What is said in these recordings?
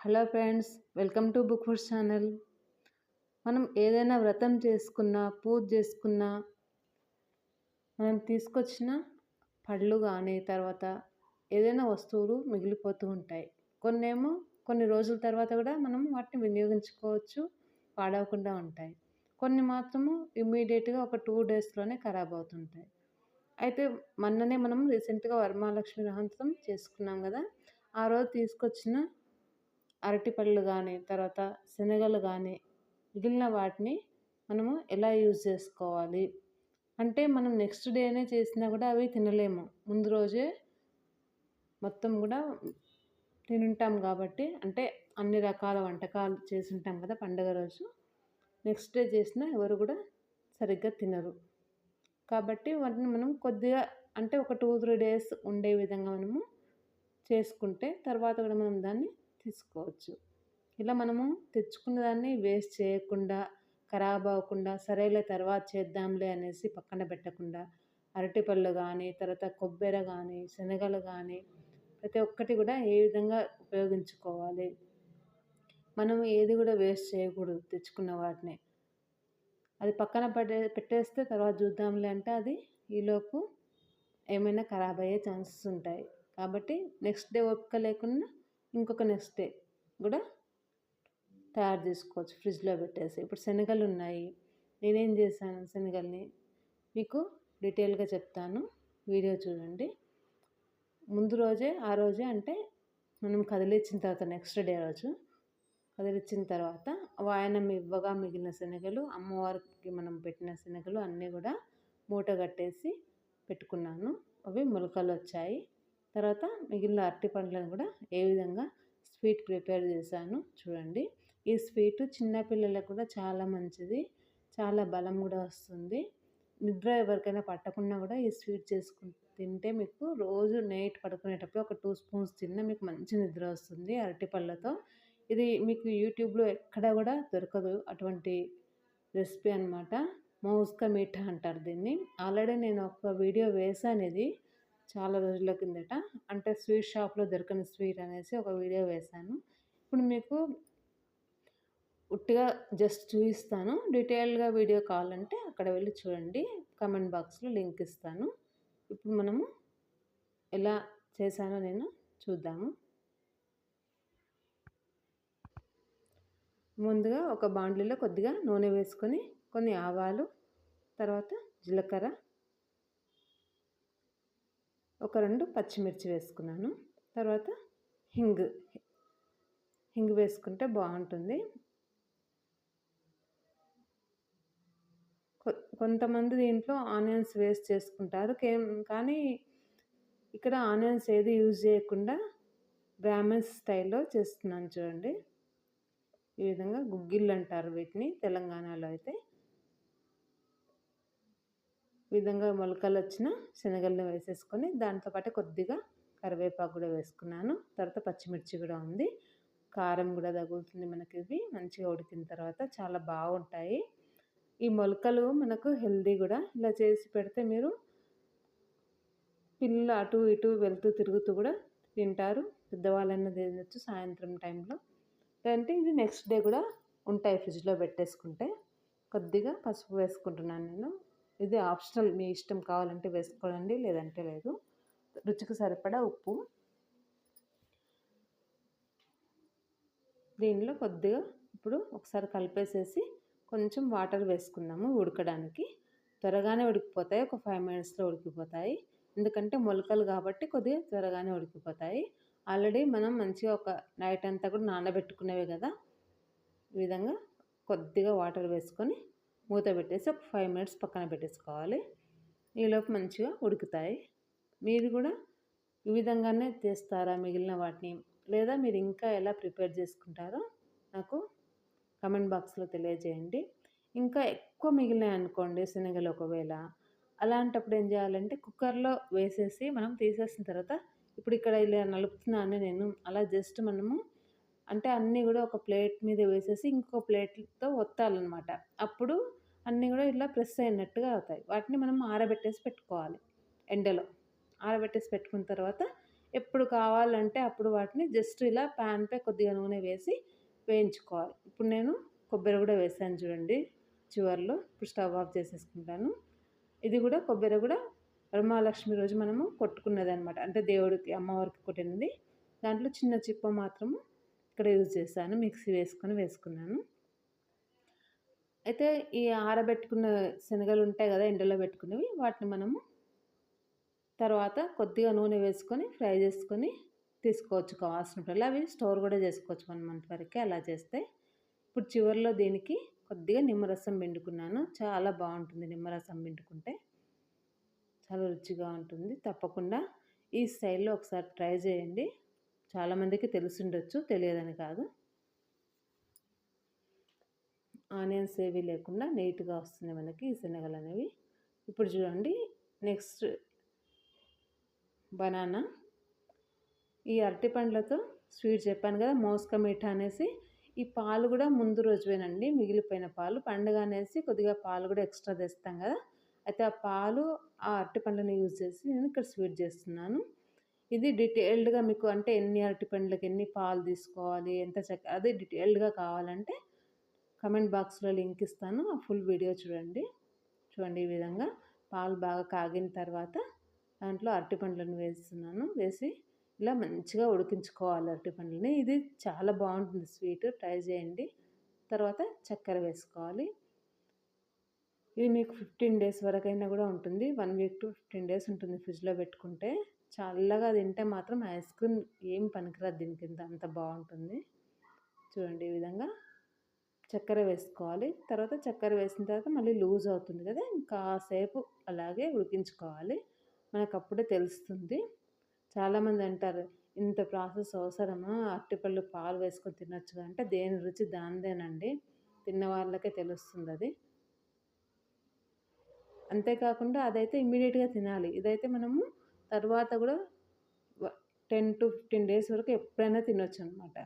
Hello friends welcome to book food channel. మనం ఏదైనా వ్రతం చేసుకున్నా పూజ చేసుకున్నా మనం తీసుకొచ్చిన పళ్ళు కానీ తర్వాత ఏదైనా వస్తువులు మిగిలిపోతూ ఉంటాయి. కొన్నేమో కొన్ని రోజుల తర్వాత కూడా మనం వాటిని వినియోగించుకోవచ్చు పాడవకుండా ఉంటాయి. కొన్ని మాత్రము ఇమ్మీడియట్గా ఒక టూ డేస్లోనే ఖరాబ్ అవుతుంటాయి. అయితే మొన్ననే మనం రీసెంట్గా వరమహాలక్ష్మి రహంతం చేసుకున్నాం కదా ఆ రోజు తీసుకొచ్చిన అరటిపళ్ళు కానీ తర్వాత శనగలు కానీ మిగిలిన వాటిని మనము ఎలా యూజ్ చేసుకోవాలి? అంటే మనం నెక్స్ట్ డేనే చేసినా కూడా అవి తినలేము. ముందు రోజే మొత్తం కూడా తినుంటాం కాబట్టి అంటే అన్ని రకాల వంటకాలు చేసింటాం కదా పండుగ రోజు నెక్స్ట్ డే చేసినా ఎవరు కూడా సరిగ్గా తినరు. కాబట్టి వాటిని మనం కొద్దిగా అంటే ఒక టూ త్రీ డేస్ ఉండే విధంగా మనము చేసుకుంటే తర్వాత కూడా మనం దాన్ని తీసుకోవచ్చు. ఇలా మనము తెచ్చుకున్న దాన్ని వేస్ట్ చేయకుండా ఖరాబ్ అవ్వకుండా సరేలే తర్వాత చేద్దాంలే అనేసి పక్కన పెట్టకుండా అరటిపళ్ళు కానీ తర్వాత కొబ్బరి కానీ శనగలు కానీ ప్రతి ఒక్కటి కూడా ఏ విధంగా ఉపయోగించుకోవాలి? మనం ఏది కూడా వేస్ట్ చేయకూడదు తెచ్చుకున్న వాటిని. అది పక్కన పడే పెట్టేస్తే తర్వాత చూద్దాంలే అంటే అది ఈలోపు ఏమైనా ఖరాబ్ అయ్యే ఛాన్సెస్ ఉంటాయి. కాబట్టి నెక్స్ట్ డే ఓపిక లేకుండా ఇంకొక నెక్స్ట్ డే కూడా తయారు చేసుకోవచ్చు ఫ్రిడ్జ్లో పెట్టేసి. ఇప్పుడు శనగలు ఉన్నాయి. నేనేం చేశాను శనగల్ని మీకు డీటెయిల్గా చెప్తాను. వీడియో చూడండి. ముందు రోజే ఆ రోజే అంటే మనం కదిలిచ్చిన తర్వాత నెక్స్ట్ డే రోజు కదిలిచ్చిన తర్వాత వాయనం ఇవ్వగా మిగిలిన శనగలు అమ్మవారికి మనం పెట్టిన శనగలు అన్నీ కూడా మూట కట్టేసి పెట్టుకున్నాను. అవి మొలకలు వచ్చాయి. తర్వాత మిగిలిన అరటి పండ్లను కూడా ఏ విధంగా స్వీట్ ప్రిపేర్ చేశాను చూడండి. ఈ స్వీట్ చిన్నపిల్లలకు కూడా చాలా మంచిది చాలా బలం కూడా వస్తుంది. నిద్ర ఎవరికైనా పట్టకుండా కూడా ఈ స్వీట్ చేసుకుని తింటే మీకు రోజు నైట్ పడుకునేటప్పుడు ఒక టూ స్పూన్స్ తిన్నా మీకు మంచి నిద్ర వస్తుంది అరటిపళ్ళతో ఇది మీకు యూట్యూబ్లో ఎక్కడ కూడా దొరకదు అటువంటి రెసిపీ అనమాట మౌస్కా మీఠా అంటారు దీన్ని. ఆల్రెడీ నేను ఒక వీడియో వేసాను ఇది. చాలా రోజుల కిందట. అంటే స్వీట్ షాప్లో దొరకని స్వీట్ అనేసి ఒక వీడియో వేశాను. ఇప్పుడు మీకు ఉట్టిగా జస్ట్ చూపిస్తాను. డీటెయిల్గా వీడియో కావాలంటే అక్కడ వెళ్ళి చూడండి. కమెంట్ బాక్స్లో లింక్ ఇస్తాను. ఇప్పుడు మనము ఎలా చేశానో నేను చూద్దాము. ముందుగా ఒక బాండ్లీలో కొద్దిగా నూనె వేసుకొని కొన్ని ఆవాలు తర్వాత జీలకర్ర ఒక రెండు పచ్చిమిర్చి వేసుకున్నాను. తర్వాత హింగ్ హింగ్ వేసుకుంటే బాగుంటుంది. కొంతమంది దీంట్లో ఆనియన్స్ వేస్ట్ చేసుకుంటారు. కానీ ఇక్కడ ఆనియన్స్ ఏది యూజ్ చేయకుండా బ్రాహ్మణ్స్ స్టైల్లో చేస్తున్నాను చూడండి. ఈ విధంగా గుగ్గిళ్ళు అంటారు వీటిని తెలంగాణలో అయితే. విధంగా మొలకలు వచ్చిన శనగలను వేసేసుకొని దాంతోపాటు కొద్దిగా కరివేపాకు కూడా వేసుకున్నాను. తర్వాత పచ్చిమిర్చి కూడా ఉంది. కారం కూడా తగులుతుంది మనకి ఇవి. మంచిగా ఉడికిన తర్వాత చాలా బాగుంటాయి. ఈ మొలకలు మనకు హెల్దీ కూడా. ఇలా చేసి పెడితే మీరు పిల్లలు అటు ఇటు వెళ్తూ తిరుగుతూ కూడా తింటారు. పెద్దవాళ్ళైనా తినచ్చు సాయంత్రం టైంలో. లేదంటే ఇది నెక్స్ట్ డే కూడా ఉంటాయి ఫ్రిడ్జ్లో పెట్టేసుకుంటే. కొద్దిగా పసుపు వేసుకుంటున్నాను నేను. ఇది ఆప్షనల్ మీ ఇష్టం కావాలంటే వేసుకోండి లేదంటే లేదు. రుచికి సరిపడా ఉప్పు. దీనిలో కొద్దిగా ఇప్పుడు ఒకసారి కలిపేసేసి కొంచెం వాటర్ వేసుకున్నాము ఉడకడానికి. త్వరగానే ఉడికిపోతాయి ఒక ఫైవ్ మినిట్స్లో ఉడికిపోతాయి. ఎందుకంటే మొలకలు కాబట్టి కొద్దిగా త్వరగానే ఉడికిపోతాయి. ఆల్రెడీ మనం మంచిగా ఒక నైట్ అంతా కూడా నానబెట్టుకునేవి కదా. ఈ విధంగా కొద్దిగా వాటర్ వేసుకొని మూత పెట్టేసి ఒక ఫైవ్ మినిట్స్ పక్కన పెట్టేసుకోవాలి. ఈలోపు మంచిగా ఉడుకుతాయి. మీరు కూడా ఈ విధంగానే చేస్తారా మిగిలిన వాటిని? లేదా మీరు ఇంకా ఎలా ప్రిపేర్ చేసుకుంటారో నాకు కమెంట్ బాక్స్లో తెలియజేయండి. ఇంకా ఎక్కువ మిగిలినాయి అనుకోండి శనగలు ఒకవేళ. అలాంటప్పుడు ఏం చేయాలంటే కుక్కర్లో వేసేసి మనం తీసేసిన తర్వాత ఇప్పుడు ఇక్కడ ఇలా నలుపుతున్నాను నేను. అలా జస్ట్ మనము అంటే అన్నీ కూడా ఒక ప్లేట్ మీద వేసేసి ఇంకో ప్లేట్తో ఒత్తాలన్నమాట. అప్పుడు అన్నీ కూడా ఇట్లా ప్రెస్ అయినట్టుగా అవుతాయి. వాటిని మనం ఆరబెట్టేసి పెట్టుకోవాలి ఎండలో. ఆరబెట్టేసి పెట్టుకున్న తర్వాత ఎప్పుడు కావాలంటే అప్పుడు వాటిని జస్ట్ ఇలా ప్యాన్పై కొద్దిగా నూనె వేసి వేయించుకోవాలి. ఇప్పుడు నేను కొబ్బరి కూడా వేసాను చూడండి చివరిలో. ఇప్పుడు స్టవ్ ఆఫ్ చేసేసుకుంటాను. ఇది కూడా కొబ్బరి కూడా వరమహాలక్ష్మి రోజు మనము కొట్టుకున్నది అనమాట అంటే దేవుడికి అమ్మవారికి కొట్టినది. దాంట్లో చిన్న చిప్ప మాత్రము ఇక్కడ యూజ్ చేశాను. మిక్సీ వేసుకొని వేసుకున్నాను. అయితే ఈ ఆరబెట్టుకున్న శనగలు ఉంటాయి కదా ఎండలో పెట్టుకునేవి వాటిని మనము తర్వాత కొద్దిగా నూనె వేసుకొని ఫ్రై చేసుకొని తీసుకోవచ్చు. కావాల్సినప్పుడు అవి స్టోర్ కూడా చేసుకోవచ్చు వన్ మంత్ వరకు అలా చేస్తే. ఇప్పుడు చివరిలో దీనికి కొద్దిగా నిమ్మరసం పిండుకున్నాను. చాలా బాగుంటుంది నిమ్మరసం పిండుకుంటే. చాలా రుచిగా ఉంటుంది. తప్పకుండా ఈ స్టైల్లో ఒకసారి ట్రై చేయండి. చాలామందికి తెలిసిండొచ్చు తెలియదని కాదు. ఆనియన్స్ ఏవి లేకుండా నీట్గా వస్తుంది మనకి. ఈ శనగలు అనేవి. ఇప్పుడు చూడండి. Next banana. ఈ అరటి పండ్లతో స్వీట్ చెప్పాను కదా మోస్క మీఠా అనేసి. ఈ పాలు కూడా ముందు రోజువేనండి. మిగిలిపోయిన పాలు. పండుగ అనేసి కొద్దిగా పాలు కూడా ఎక్స్ట్రా తెస్తాం కదా. అయితే ఆ పాలు ఆ అరటి పండ్లను యూజ్ చేసి నేను ఇక్కడ స్వీట్ చేస్తున్నాను. ఇది డీటెయిల్డ్గా మీకు అంటే ఎన్ని అరటి పండ్లకి ఎన్ని పాలు తీసుకోవాలి ఎంత చక్క అది డీటెయిల్డ్గా కావాలంటే కమెంట్ బాక్స్లో లింక్ ఇస్తాను. ఆ ఫుల్ వీడియో చూడండి. చూడండి ఈ విధంగా పాలు బాగా కాగిన తర్వాత దాంట్లో అరటిపండ్లను వేస్తున్నాను. వేసి ఇలా మంచిగా ఉడికించుకోవాలి అరటిపండ్లని ఇది చాలా బాగుంటుంది. స్వీట్ ట్రై చేయండి. తర్వాత చక్కెర వేసుకోవాలి. ఇది మీకు ఫిఫ్టీన్ డేస్ వరకైనా కూడా ఉంటుంది. One week to fifteen days ఉంటుంది ఫ్రిడ్జ్లో పెట్టుకుంటే. చల్లగా తింటే మాత్రం ఐస్ క్రీమ్ ఏం పనికిరాదు దీనికి అంత బాగుంటుంది. చూడండి ఈ విధంగా చక్కెర వేసుకోవాలి. తర్వాత చక్కెర వేసిన తర్వాత మళ్ళీ లూజ్ అవుతుంది కదా! ఇంకాసేపు అలాగే ఉడికించుకోవాలి. మనకు అప్పుడే తెలుస్తుంది. చాలామంది అంటారు ఇంత ప్రాసెస్ అవసరమా? అరటిపళ్ళు పాలు వేసుకొని తినొచ్చు అంటే దేని రుచి దానిదేనండి. తిన్న వాళ్ళకే తెలుస్తుంది అది అంతేకాకుండా అదైతే ఇమ్మీడియట్గా తినాలి. ఇదైతే మనము తర్వాత కూడా టెన్ టు ఫిఫ్టీన్ డేస్ వరకు ఎప్పుడైనా తినొచ్చు అనమాట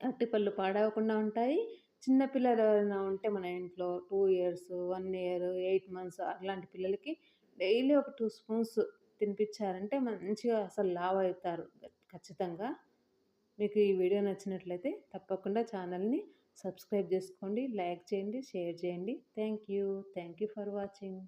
అరటిపళ్ళు పాడవకుండా ఉంటాయి. చిన్నపిల్లలు ఎవరైనా ఉంటే మన ఇంట్లో two years one year eight months అలాంటి పిల్లలకి డైలీ ఒక టూ స్పూన్స్ తినిపించారంటే మంచిగా అసలు లావ్ అవుతారు ఖచ్చితంగా. మీకు ఈ వీడియో నచ్చినట్లయితే తప్పకుండా ఛానల్ని సబ్స్క్రైబ్ చేసుకోండి లైక్ చేయండి షేర్ చేయండి. Thank you thank you for watching.